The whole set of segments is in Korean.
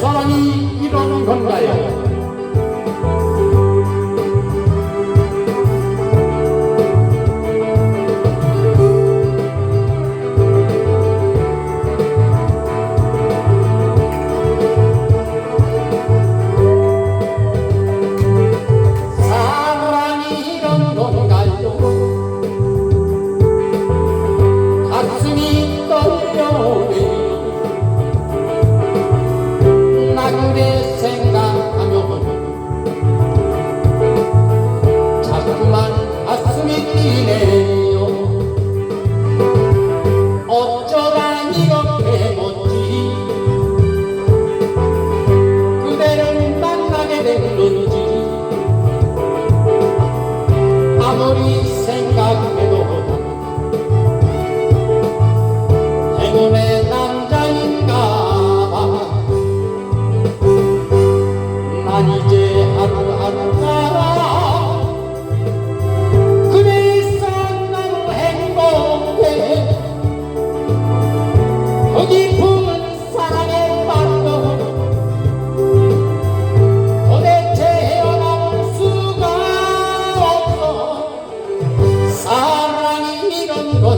사랑이 이런 건가요? 아무리 생각해도 행운의 남자인가 봐난 이제 하루하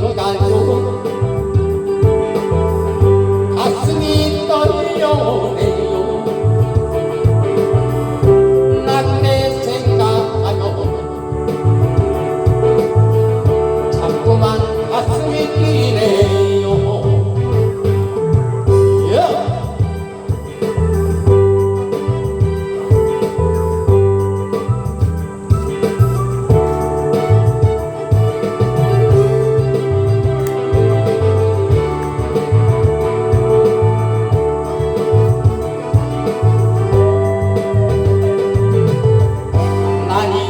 Eu trời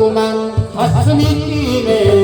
자꾸만 가슴이 뛰네